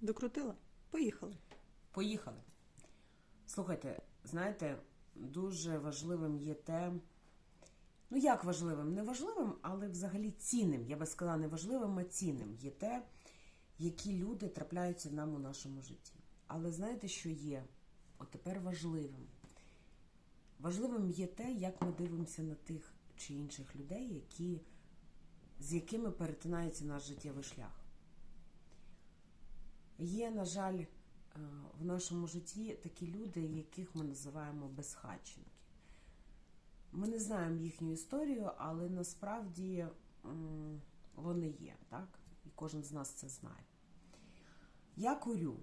Докрутила? Поїхали. Поїхали. Слухайте, знаєте, дуже важливим є те. Ну, як важливим? Не важливим, але взагалі цінним. Я би сказала, не важливим, а цінним є те, які люди трапляються нам у нашому житті. Але знаєте, що є? От тепер важливим. Важливим є те, як ми дивимося на тих чи інших людей, які, з якими перетинається наш життєвий шлях. Є, на жаль, е, в нашому житті такі люди, яких ми називаємо безхатченки. Ми не знаємо їхню історію, але насправді вони є, так? І кожен з нас це знає. Я курю.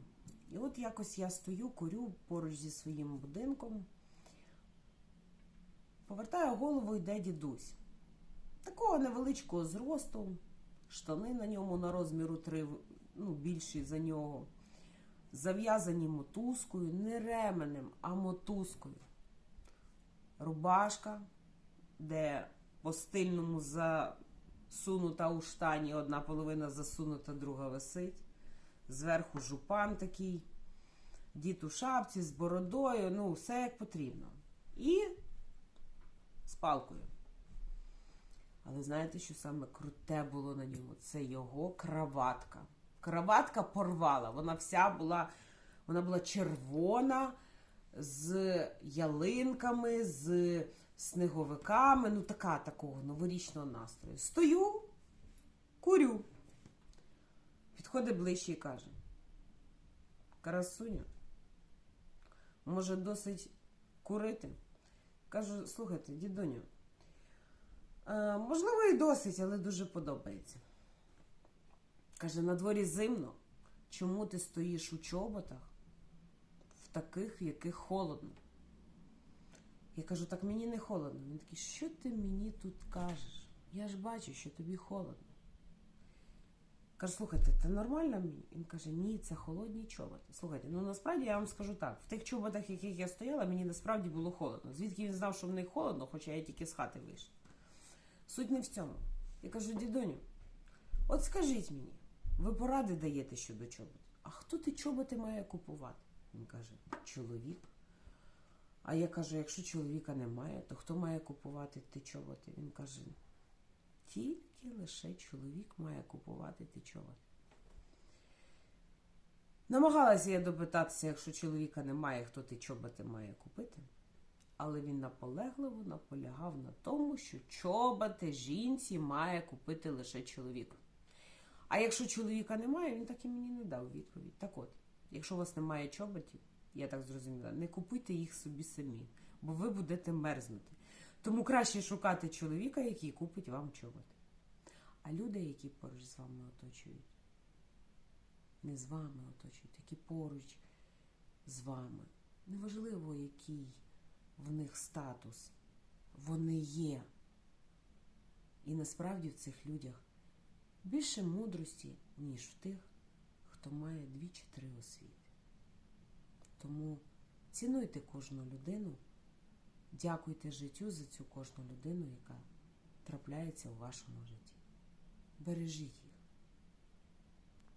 І от якось я стою, курю поруч зі своїм будинком. Повертаю голову, йде дідусь. Такого невеличкого зросту, штани на ньому на розміру три, ну, більші за нього. Зав'язані мотузкою, не ременем, а мотузкою. Рубашка, де по стильному засунута у штані, одна половина засунута, друга висить. Зверху жупан такий, дід у шапці з бородою, ну, все як потрібно. І з палкою. Але знаєте, що саме круте було на ньому? Це його краватка. Краватка порвала. Вона вся була, вона була червона, з ялинками, з сніговиками. Ну, така такого новорічного настрою. Стою, курю. Підходить ближче і каже: Красуня, може, досить курити? Кажу, слухайте, дідуню, можливо, і досить, але дуже подобається. Каже, на дворі зимно. Чому ти стоїш у чоботах в таких, яких холодно? Я кажу, так мені не холодно. Він такий, що ти мені тут кажеш? Я ж бачу, що тобі холодно. Кажу, слухайте, це нормально мені? Він каже, ні, це холодні чоботи. Слухайте, ну насправді я вам скажу так: в тих чоботах, в яких я стояла, мені насправді було холодно. Звідки він знав, що в них холодно, хоча я тільки з хати вийшла. Суть не в цьому. Я кажу, дідуню, от скажіть мені, ви поради даєте щодо чобот. А хто ти чоботи має купувати? Він каже, чоловік. А я кажу, якщо чоловіка немає, то хто має купувати ті чоботи? Він каже, тільки лише чоловік має купувати ті чоботи. Намагалася я допитатися, якщо чоловіка немає, хто ті чоботи має купити. Але він наполегливо наполягав на тому, що чоботи жінці має купити лише чоловік. А якщо чоловіка немає, він так і мені не дав відповідь. Так от, якщо у вас немає чоботів, я так зрозуміла, не купуйте їх собі самі, бо ви будете мерзнути. Тому краще шукати чоловіка, який купить вам чоботи. А люди, які поруч з вами оточують, не з вами оточують, які поруч з вами. Неважливо, який в них статус, вони є. І насправді в цих людях більше мудрості, ніж в тих, хто має дві чи три освіти. Тому цінуйте кожну людину, дякуйте життю за цю кожну людину, яка трапляється у вашому житті. Бережіть її.